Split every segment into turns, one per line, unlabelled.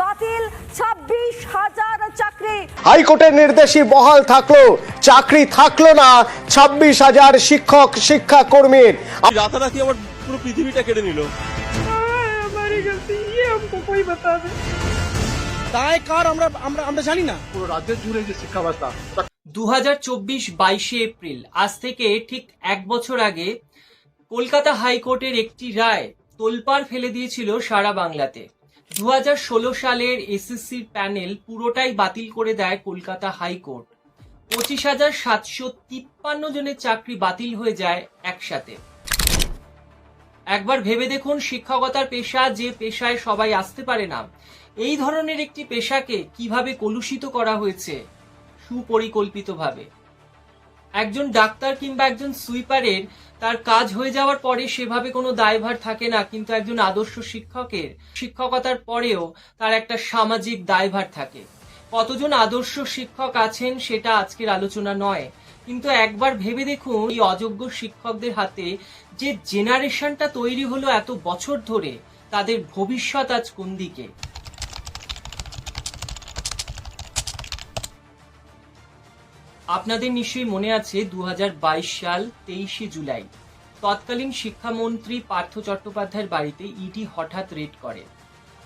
বাতিল ছাব্বিশ হাজার চাকরি।
হাইকোর্টের নির্দেশই বহাল থাকল চাকরি থাকল না ছাব্বিশ হাজার শিক্ষক শিক্ষা কর্মীর
রাতারাতি আমার পুরো পৃথিবীটা কেড়ে নিল।
তাই কার আমরা আমরা আমরা জানি না।
পুরো রাজ্যের জুড়ে যে শিক্ষা ব্যবস্থা
দু হাজার চব্বিশ বাইশে এপ্রিল আজ থেকে ঠিক এক বছর আগে কলকাতা হাইকোর্টের একটি রায় তোলপাড় ফেলে দিয়েছিল সারা বাংলাতে। দু সালের এসএসসির প্যানেল পুরোটাই বাতিল করে দেয় কলকাতা হাইকোর্ট। পঁচিশ হাজার সাতশো তিপ্পান্ন জনের চাকরি বাতিল হয়ে যায় একসাথে। একবার ভেবে দেখুন শিক্ষকতার পেশা, যে পেশায় সবাই আসতে পারে না। এই ধরনের একটি পেশাকে কীভাবে কলুষিত করা হয়েছে? সুপরিকল্পিতভাবে। একজন ডাক্তার কিংবা একজন সুইপারের তার কাজ হয়ে যাওয়ার পরে সেভাবে কোনো দায়ভার থাকে না, কিন্তু একজন আদর্শ শিক্ষকের শিক্ষকতার পরেও তার একটা সামাজিক দায়ভার থাকে। কতজন আদর্শ শিক্ষক আছেন সেটা আজকের আলোচনা নয়, কিন্তু একবার ভেবে দেখুন এই অযোগ্য শিক্ষকদের হাতে যে জেনারেশনটা তৈরি হলো এত বছর ধরে, তাদের ভবিষ্যৎ আজ কোন দিকে? আপনাদের নিশ্চয়ই মনে আছে দু হাজার বাইশ সাল তেইশে জুলাই। তৎকালীন শিক্ষামন্ত্রী পার্থ চট্টোপাধ্যায়ের বাড়িতে ইডি হঠাৎ রেড করে।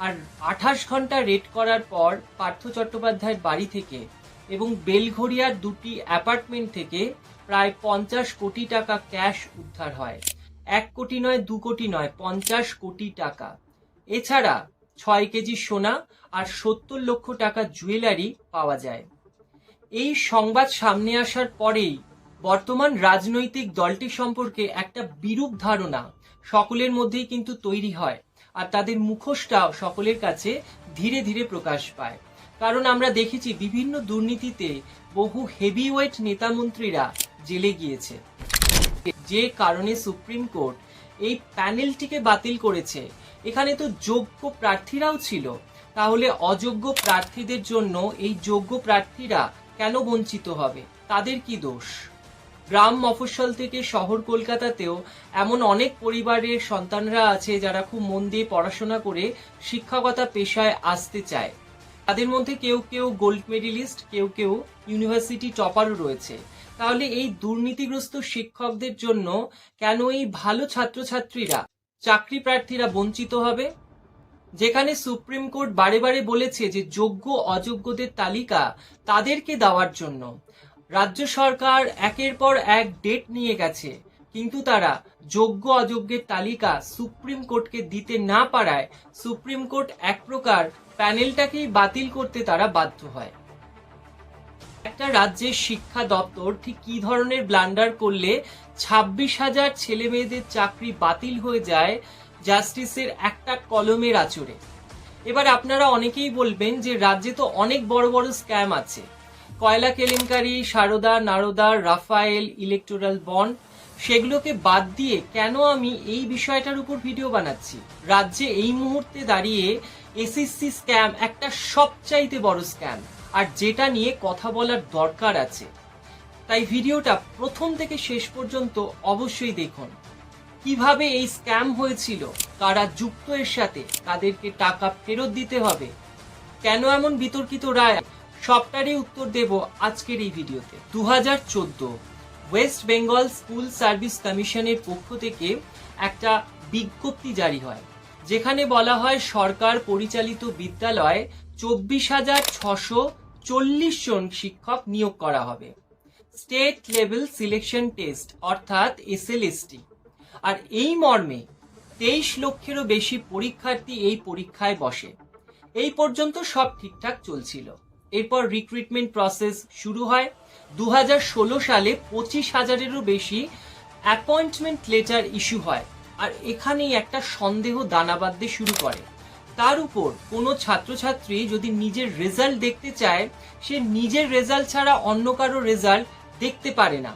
আর আঠাশ ঘণ্টা রেড করার পর পার্থ চট্টোপাধ্যায়ের বাড়ি থেকে এবং বেলঘড়িয়ার দুটি অ্যাপার্টমেন্ট থেকে প্রায় পঞ্চাশ কোটি টাকা ক্যাশ উদ্ধার হয়। এক কোটি নয়, দু কোটি নয়, পঞ্চাশ কোটি টাকা। এছাড়া ছয় কেজি সোনা আর সত্তর লক্ষ টাকা জুয়েলারি পাওয়া যায়। এই সংবাদ সামনে আসার পরেই বর্তমান রাজনৈতিক দলটি সম্পর্কে একটা বিরূপ ধারণা সকলের মধ্যেই কিন্তু তৈরি হয় আর তাদের মুখোশটাও সকলের কাছে ধীরে ধীরে প্রকাশ পায়। কারণ আমরা দেখেছি বিভিন্ন দুর্নীতিতে বহু হেভিওয়েট নেতামন্ত্রীরা জেলে গিয়েছে। যে কারণে সুপ্রিম কোর্ট এই প্যানেলটিকে বাতিল করেছে। এখানে তো যোগ্য প্রার্থীরাও ছিল। তাহলে অযোগ্য প্রার্থীদের জন্য এই যোগ্য প্রার্থীরা কেন বঞ্চিত হবে? তাদের কি দোষ? গ্রাম মফস্বল থেকে শহর কলকাতাতেও এমন অনেক পরিবারের সন্তানরা আছে যারা খুব মন দিয়ে পড়াশোনা করে শিক্ষকতা পেশায় আসতে চায়। তাদের মধ্যে কেউ কেউ গোল্ড মেডেলিস্ট, কেউ কেউ ইউনিভার্সিটি টপারও রয়েছে। তাহলে এই দুর্নীতিগ্রস্ত শিক্ষকদের জন্য কেন এই ভালো ছাত্রছাত্রীরা, চাকরি প্রার্থীরা বঞ্চিত হবে? যেখানে সুপ্রিম কোর্ট বারে বারে বলেছে যে যোগ্য অযোগ্যদের তালিকা তাদেরকে দেওয়ার জন্য। রাজ্য সরকার একের পর এক ডেট নিয়ে গেছে, কিন্তু তারা যোগ্য অযোগ্যের তালিকা সুপ্রিম কোর্টকে দিতে না পারায় সুপ্রিম কোর্ট এক প্রকার প্যানেলটাকেই বাতিল করতে তারা বাধ্য হয়। একটা রাজ্যের শিক্ষা দপ্তর ঠিক কি ধরনের ব্লান্ডার করলে ছাব্বিশ হাজার ছেলে মেয়েদের চাকরি বাতিল হয়ে যায় জাস্টিসের একটা কলমের আচরে এবার আপনারা অনেকেই বলবেন যে রাজ্যে তো অনেক বড় বড় স্ক্যাম আছে। কয়লা কেলেঙ্কারি, Saradha, Narada, Rafale, electoral bond, সেগুলোকে বাদ দিয়ে কেন আমি এই বিষয়টার উপর ভিডিও বানাচ্ছি? রাজ্যে এই মুহূর্তে দাঁড়িয়ে এসএসসি স্ক্যাম একটা সবচাইতে বড় স্ক্যাম, আর যেটা নিয়ে কথা বলার দরকার আছে। তাই ভিডিওটা প্রথম থেকে শেষ পর্যন্ত অবশ্যই দেখুন। কীভাবে এই স্ক্যাম হয়েছিল, কারা যুক্ত এর সাথে, তাদেরকে টাকা ফেরত দিতে হবে, কেন এমন বিতর্কিত রায়, সবটারই উত্তর দেব আজকের এই ভিডিওতে। দুহাজার চোদ্দ, ওয়েস্ট বেঙ্গল স্কুল সার্ভিস কমিশনের পক্ষ থেকে একটা বিজ্ঞপ্তি জারি হয়, যেখানে বলা হয় সরকার পরিচালিত বিদ্যালয়ে চব্বিশ হাজার ছশো চল্লিশ জন শিক্ষক নিয়োগ করা হবে। স্টেট লেভেল সিলেকশন টেস্ট, অর্থাৎ এসএলএসটি। আর এই মর্মে তেইশ লক্ষেরও বেশি পরীক্ষার্থী এই পরীক্ষায় বসে। এই পর্যন্ত সব ঠিকঠাক চলছিল। এরপর রিক্রুটমেন্ট প্রসেস শুরু হয়। দু হাজার ষোলো সালে পঁচিশ হাজারেরও বেশি অ্যাপয়েন্টমেন্ট লেটার ইস্যু হয় আর এখানেই একটা সন্দেহ দানা বাঁধতে শুরু করে। তার উপর কোনো ছাত্রছাত্রী যদি নিজের রেজাল্ট দেখতে চায়, সে নিজের রেজাল্ট ছাড়া অন্য কারও রেজাল্ট দেখতে পারে না।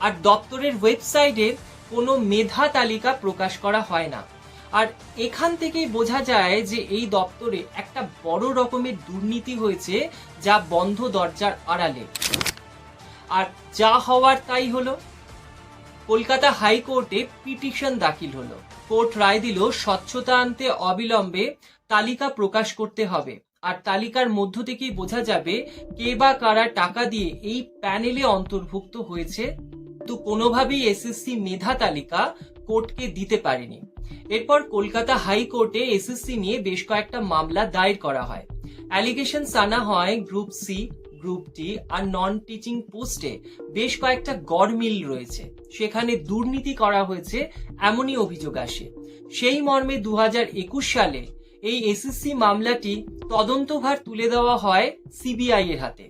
আর দপ্তরের ওয়েবসাইটে কোনো মেধা তালিকা প্রকাশ করা হয় না। আর এখান থেকেই বোঝা যায় যে এই দপ্তরে একটা বড় রকমের দুর্নীতি হয়েছে যা বন্ধ দরজার আড়ালে। আর যা হওয়ার তাই হলো। কলকাতা হাইকোর্টে পিটিশন দাখিল হলো। কোর্ট রায় দিল, স্বচ্ছতা আনতে অবিলম্বে তালিকা প্রকাশ করতে হবে। আর তালিকার মধ্য থেকেই বোঝা যাবে কে বা কারা টাকা দিয়ে এই প্যানেলে অন্তর্ভুক্ত হয়েছে। তো কোনোভাবেই এসএসসি মেধা তালিকা কোর্টকে দিতে পারেনি। এরপর কলকাতা হাইকোর্টে এসএসসি নিয়ে বেশ কয়েকটা মামলা দায়ের করা হয়। অ্যালিগেশন আনা হয় গ্রুপ সি গ্রুপ ডি আর নন টিচিং পোস্টে বেশ কয়েকটা গড়মিল রয়েছে। সেখানে দুর্নীতি করা হয়েছে এমনই অভিযোগ আসে। সেই মর্মে দু হাজার একুশ সালে এই এসএসসি মামলাটি তদন্তভার তুলে দেওয়া হয় সিবিআই এর হাতে।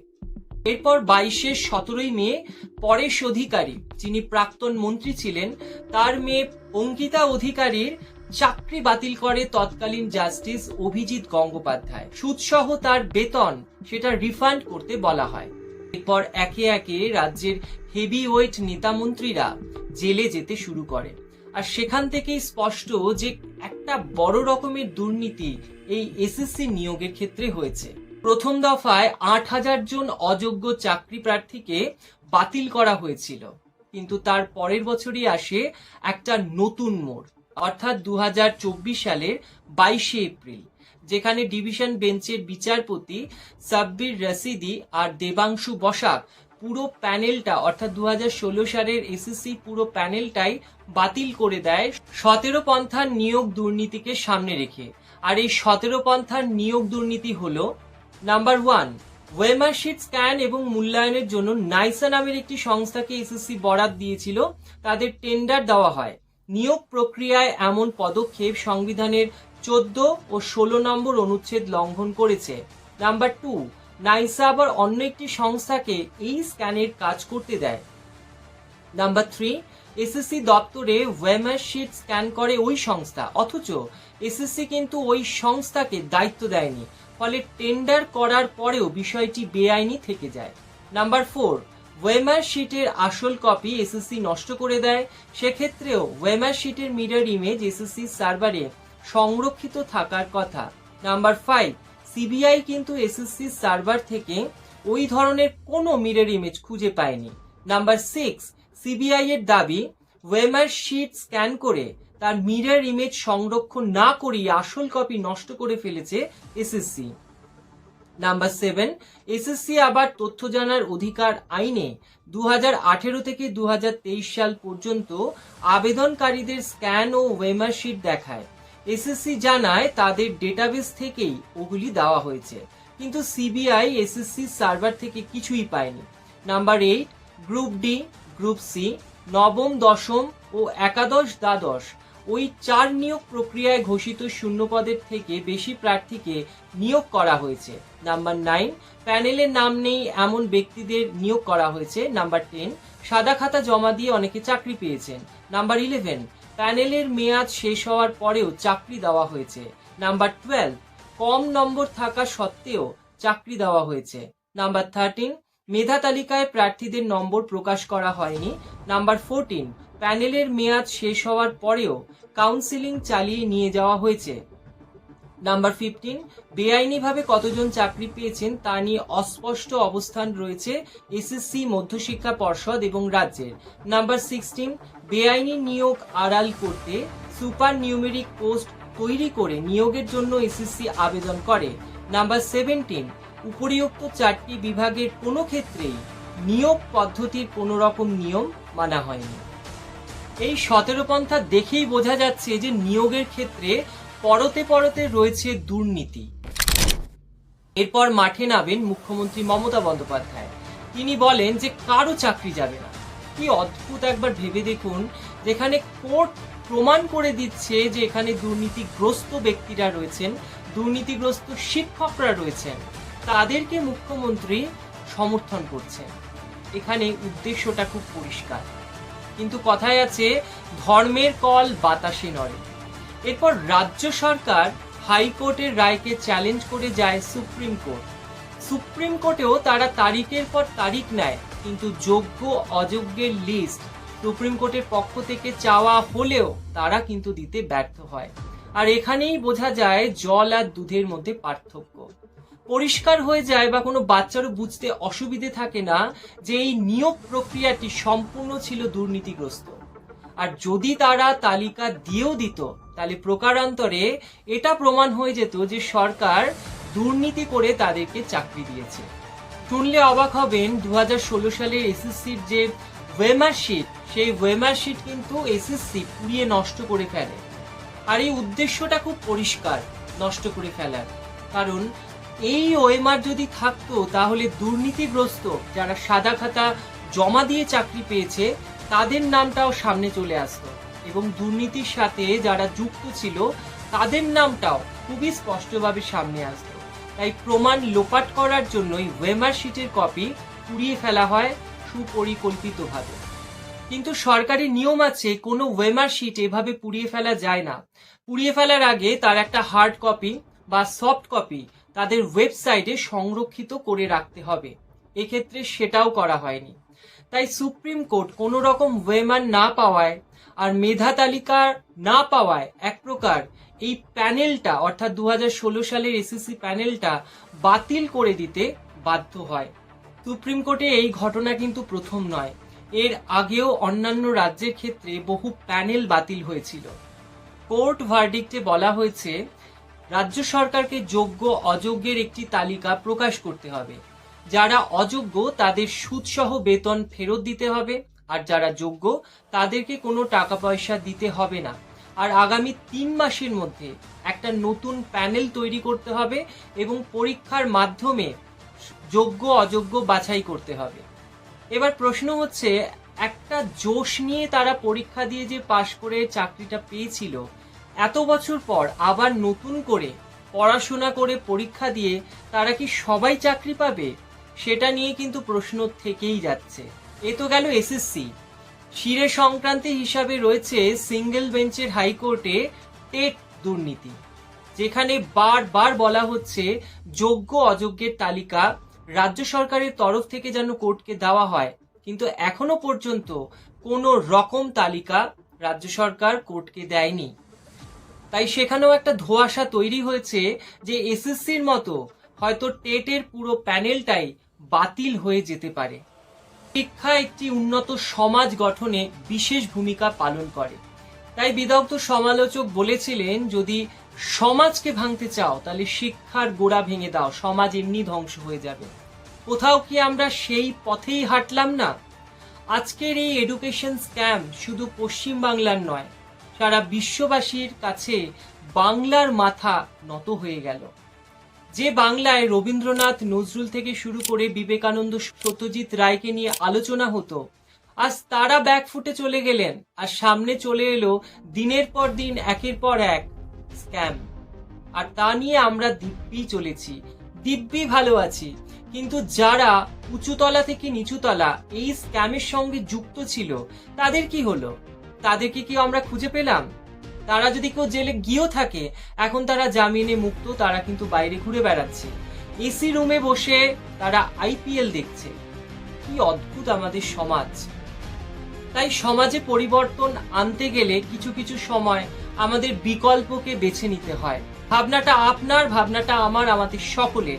এরপর বাইশের সতেরোই মে পরেশ অধিকারী, যিনি প্রাক্তন মন্ত্রী ছিলেন, তার মেয়ে অঙ্কিতা অধিকারীর চাকরি বাতিল করে তৎকালীন জাস্টিস অভিজিৎ গঙ্গোপাধ্যায়। সুদসহ তার বেতন সেটা রিফান্ড করতে বলা হয়। এরপর একে একে রাজ্যের হেভি ওয়েট নেতামন্ত্রীরা জেলে যেতে শুরু করে। আর সেখান থেকেই স্পষ্ট যে একটা বড় রকমের দুর্নীতি এই এসএসসি নিয়োগের ক্ষেত্রে হয়েছে। প্রথম দফায় আট হাজার জন অযোগ্য চাকরি প্রার্থীকে বাতিল করা হয়েছিল। কিন্তু তার পরের বছরই আসে একটা নতুন মোড়, অর্থাৎ দু হাজার চব্বিশ সালের বাইশে এপ্রিল, যেখানে ডিভিশন বেঞ্চের বিচারপতি সাব্বির রশিদি আর দেবাংশু বসাক পুরো প্যানেলটা, অর্থাৎ দু হাজার ষোলো সালের এসএসসি পুরো প্যানেলটাই বাতিল করে দেয় সতেরো পন্থার নিয়োগ দুর্নীতিকে সামনে রেখে। আর এই সতেরো পন্থার নিয়োগ দুর্নীতি হলো নাম্বার ওয়ান ওয়েমারশিট স্ক্যান এবং মূল্যায়নের জন্য নাইসা নামের একটি সংস্থাকে এসএসসি বরাদ দিয়েছিল। তাদের টেন্ডার দেওয়া হয়। নিয়োগ প্রক্রিয়ায় এমন পদক্ষেপ সংবিধানের চোদ্দ ও ষোলো নম্বর অনুচ্ছেদ লঙ্ঘন করেছে। নাম্বার টু নাইসা আবার অন্য একটি সংস্থাকে এই স্ক্যানের কাজ করতে দেয়। নাম্বার থ্রি এসএসসি দপ্তরে ওয়েমার শিট স্ক্যান করে ওই সংস্থা। অথচ এসএসসি কিন্তু ওই সংস্থাকে দায়িত্ব দেয়নি। ফলে টেন্ডার করার পরেও বিষয়টি বেআইনি থেকে যায়। নাম্বার ফোর ওয়েমার শিটের আসল কপি এসএসসি নষ্ট করে দেয়। সেক্ষেত্রেও ওয়েমার শিটের মিরর ইমেজ এসএসসি সার্ভারে সংরক্ষিত থাকার কথা। নাম্বার ফাইভ সিবিআই কিন্তু এসএসসি সার্ভার থেকে ওই ধরনের কোনো মিরর ইমেজ খুঁজে পায়নি। নাম্বার সিক্স সিবিআই এর দাবি ওয়েমার শিট স্ক্যান করে তার মিরর ইমেজ সংরক্ষণ না করেই আসল কপি নষ্ট করে ফেলেছে এসএসসি নাম্বার সেভেন এসএসসি আবার তথ্য জানার অধিকার আইনে দু হাজার আঠারো থেকে দু হাজার তেইশ সাল পর্যন্ত আবেদনকারীদের স্ক্যান ও ওয়েমার শিট দেখায়। এসএসসি জানায় তাদের ডেটাবেস থেকেই ওগুলি দেওয়া হয়েছে। কিন্তু সিবিআই এসএসসি সার্ভার থেকে কিছুই পায়নি। Number eight group D group C নবম, দশম ও একাদশ দ্বাদশ ওই চার নিয়োগ প্রক্রিয়ায় ঘোষিত শূন্যপদের থেকে বেশি প্রার্থীকে নিয়োগ করা হয়েছে। নাম্বার নাইন প্যানেলের নাম নেই এমন ব্যক্তিদের নিয়োগ করা হয়েছে। নাম্বার টেন, সাদা খাতা জমা দিয়ে অনেকে চাকরি পেয়েছেন। নাম্বার ইলেভেন, প্যানেলের মেয়াদ শেষ হওয়ার পরেও চাকরি দেওয়া হয়েছে। নাম্বার টুয়েলভ, কম নম্বর থাকা সত্ত্বেও চাকরি দেওয়া হয়েছে। নাম্বার থার্টিন, মেধা তালিকায় প্রার্থীদের নম্বর প্রকাশ করা হয়নি। নাম্বার ফোরটিন প্যানেলের মেয়াদ শেষ হওয়ার পরেও কাউন্সিলিং চালিয়ে নিয়ে যাওয়া হয়েছে। নাম্বার ফিফটিন, বেআইনিভাবে কতজন চাকরি পেয়েছেন তা নিয়ে অস্পষ্ট অবস্থান রয়েছে এসএসসি মধ্যশিক্ষা পর্ষদ এবং রাজ্যের। নাম্বার সিক্সটিন, বেআইনি নিয়োগ আড়াল করতে সুপার নিউমেরিক পোস্ট তৈরি করে নিয়োগের জন্য এসএসসি আবেদন করে। নাম্বার সেভেন্টিন, উপরিউক্ত চারটি বিভাগের কোনো ক্ষেত্রেই নিয়োগ পদ্ধতির কোনো রকম নিয়ম মানা হয়নি। এই সতেরো পন্থা দেখেই বোঝা যাচ্ছে যে নিয়োগের ক্ষেত্রে পরতে পরতে রয়েছে দুর্নীতি। এরপর মাঠে নামেন মুখ্যমন্ত্রী মমতা বন্দ্যোপাধ্যায়। তিনি বলেন যে কারও চাকরি যাবে না। কি অদ্ভুত একবার ভেবে দেখুন, যেখানে কোর্ট প্রমাণ করে দিচ্ছে যে এখানে দুর্নীতিগ্রস্ত ব্যক্তিরা রয়েছেন, দুর্নীতিগ্রস্ত শিক্ষকরা রয়েছেন। তাদেরকে মুখ্যমন্ত্রী সমর্থন করছেন। এখানে উদ্দেশ্যটা খুব পরিষ্কার। কিন্তু কথায় আছে, ধর্মের কল বাতাসে নড়ে। এরপর রাজ্য সরকার হাইকোর্টের রায়কে চ্যালেঞ্জ করে যায় সুপ্রিম কোর্ট। সুপ্রিম কোর্টেও তারা তারিখের পর তারিখ নেয়, কিন্তু যোগ্য অযোগ্যের লিস্ট সুপ্রিম কোর্টের পক্ষ থেকে চাওয়া হলেও তারা কিন্তু দিতে ব্যর্থ হয়। আর এখানেই বোঝা যায়, জল আর দুধের মধ্যে পার্থক্য। পরিষ্কার হয়ে যায় বা কোনো বাচ্চারও বুঝতে অসুবিধে থাকে না যে এই নিয়োগ প্রক্রিয়াটি সম্পূর্ণ ছিল দুর্নীতিগ্রস্ত। আর যদি তারা তালিকা দিয়েও দিত, তাহলে প্রকারান্তরে এটা প্রমাণ হয়ে যেত যে সরকার দুর্নীতি করে তাদেরকে চাকরি দিয়েছে। শুনলে অবাক হবেন দু সালের এসএসসির যে ওয়েমার শিট সেই ওয়েমার শিট কিন্তু এসএসসি পুড়িয়ে নষ্ট করে ফেলে। আর এই উদ্দেশ্যটা খুব পরিষ্কার, নষ্ট করে ফেলার। কারণ এই ওয়েমার যদি থাকতো, তাহলে দুর্নীতিগ্রস্ত যারা সাদা খাতা জমা দিয়ে চাকরি পেয়েছে, তাদের নামটাও সামনে চলে আসতো। এবং দুর্নীতির সাথে যারা যুক্ত ছিল, তাদের নামটাও খুবই স্পষ্টভাবে সামনে আসতো। তাই প্রমাণ লোপাট করার জন্যই ওয়েমার শিটের কপি পুড়িয়ে ফেলা হয় সুপরিকল্পিতভাবে। কিন্তু সরকারি নিয়ম আছে, কোনো ওয়েমার শিট এভাবে পুড়িয়ে ফেলা যায় না। পুড়িয়ে ফেলার আগে তার একটা হার্ড কপি বা সফট কপি তাদের ওয়েবসাইটে সংরক্ষিত করে রাখতে হবে। এক্ষেত্রে সেটাও করা হয়নি। তাই সুপ্রিম কোর্ট কোনো রকম ওয়েমার না পাওয়ায় আর মেধা তালিকা না পাওয়ায় এক প্রকার এই প্যানেলটা, অর্থাৎ দু হাজার ষোলো সালের এসএসসি প্যানেলটা বাতিল করে দিতে বাধ্য হয়। সুপ্রিম কোর্টে এই ঘটনা কিন্তু প্রথম নয়। এর আগেও অন্যান্য রাজ্যের ক্ষেত্রে বহু প্যানেল বাতিল হয়েছিল। কোর্ট ভার্ডিক্টে বলা হয়েছে রাজ্য সরকারকে যোগ্য অযোগ্যের একটি তালিকা প্রকাশ করতে হবে। যারা অযোগ্য, তাদের সুদসহ বেতন ফেরত দিতে হবে, আর যারা যোগ্য, তাদেরকে কোনো টাকা পয়সা দিতে হবে না। আর আগামী তিন মাসের মধ্যে একটা নতুন প্যানেল তৈরি করতে হবে এবং পরীক্ষার মাধ্যমে যোগ্য, অযোগ্য বাছাই করতে হবে। এবার প্রশ্ন হচ্ছে, একটা জোশ নিয়ে তারা পরীক্ষা দিয়ে যে পাশ করে চাকরিটা পেয়েছিল এত বছর পর আবার নতুন করে পড়াশোনা করে পরীক্ষা দিয়ে তারা কি সবাই চাকরি পাবে? সেটা নিয়ে কিন্তু প্রশ্ন থেকেই যাচ্ছে। এ তো গেল এসএসসি। শিরে সংক্রান্তি হিসাবে রয়েছে সিঙ্গেল বেঞ্চের হাইকোর্টে টেট দুর্নীতি, যেখানে বারবার বলা হচ্ছে যোগ্য অযোগ্যের তালিকা রাজ্য সরকারের তরফ থেকে যেন কোর্টকে দেওয়া হয়, কিন্তু এখনও পর্যন্ত কোনো রকম তালিকা রাজ্য সরকার কোর্টকে দেয়নি। তাই সেখানেও একটা ধোঁয়াশা তৈরি হয়েছে যে এসএসসির মতো হয়তো টেটের পুরো প্যানেলটাই বাতিল হয়ে যেতে পারে। শিক্ষা একটি উন্নত সমাজ গঠনে বিশেষ ভূমিকা পালন করে। তাই বিদগ্ধ সমালোচক বলেছিলেন, যদি সমাজকে ভাঙতে চাও, তাহলে শিক্ষার গোড়া ভেঙে দাও, সমাজ এমনি ধ্বংস হয়ে যাবে। কোথাও কি আমরা সেই পথেই হাঁটলাম না? আজকের এই এডুকেশন স্ক্যাম শুধু পশ্চিমবাংলার নয় সারা বিশ্ববাসীর কাছে বাংলার মাথা নত হয়ে গেল। যে বাংলায় রবীন্দ্রনাথ নজরুল থেকে শুরু করে বিবেকানন্দ সত্যজিৎ রায়কে নিয়ে আলোচনা হতো, আজ তারা ব্যাকফুটে চলে গেলেন আর সামনে চলে এলো দিনের পর দিন, একের পর এক স্ক্যাম। আর তা নিয়ে আমরা দিব্যি চলেছি, দিব্যি ভালো আছি, কিন্তু যারা উঁচুতলা থেকে নিচুতলা এই স্ক্যামের সঙ্গে যুক্ত ছিল, তাদের কি হলো? তাদেরকে কি আমরা খুঁজে পেলাম? তারা যদি কেউ জেলে গিয়েও থাকে, এখন তারা জামিনে মুক্ত, তারা কিন্তু বাইরে ঘুরে বেড়াচ্ছে। এসি রুমে বসে তারা আইপিএল দেখছে। কি অদ্ভুত আমাদের সমাজ। তাই সমাজে পরিবর্তন আনতে গেলে কিছু কিছু সময় আমাদের বিকল্পকে বেছে নিতে হয়। ভাবনাটা আপনার, ভাবনাটা আমার, আমাদের সকলের।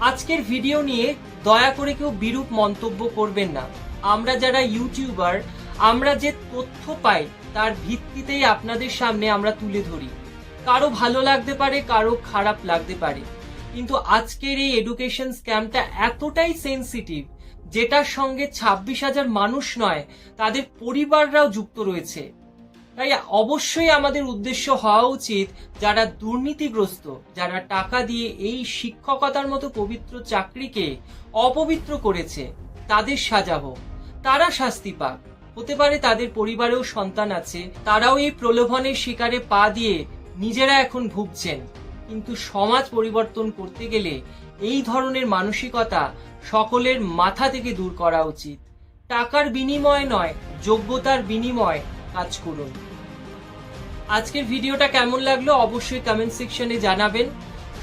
আজকের ভিডিও নিয়ে দয়া করে কেউ বিরূপ মন্তব্য করবেন না। আমরা যারা ইউটিউবার আমরা যে তথ্য পাই, তার ভিত্তিতেই আপনাদের সামনে আমরা তুলে ধরি। কারও ভালো লাগতে পারে, কারও খারাপ লাগতে পারে। কিন্তু আজকের এই এডুকেশন স্ক্যামটা এতটাই সেন্সিটিভ যেটার সঙ্গে ছাব্বিশ হাজার মানুষ নয়, তাদের পরিবাররাও যুক্ত রয়েছে। তাই অবশ্যই আমাদের উদ্দেশ্য হওয়া উচিত যারা দুর্নীতিগ্রস্ত, যারা টাকা দিয়ে এই শিক্ষকতার মতো পবিত্র চাকরিকে অপবিত্র করেছে, তাদের সাজা হোক তারা শাস্তি পাক। হতে পারে তাদের পরিবারেও সন্তান আছে। তারাও এই প্রলোভনের শিকারে পা দিয়ে নিজেরা এখন ভুগছেন। কিন্তু সমাজ পরিবর্তন করতে গেলে এই ধরনের মানসিকতা সকলের মাথা থেকে দূর করা উচিত। টাকার বিনিময় নয়, যোগ্যতার বিনিময় কাজ করুন। আজকের ভিডিওটা কেমন লাগল অবশ্যই কমেন্ট সেকশনে জানাবেন।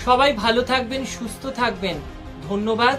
সবাই ভালো থাকবেন, সুস্থ থাকবেন। ধন্যবাদ।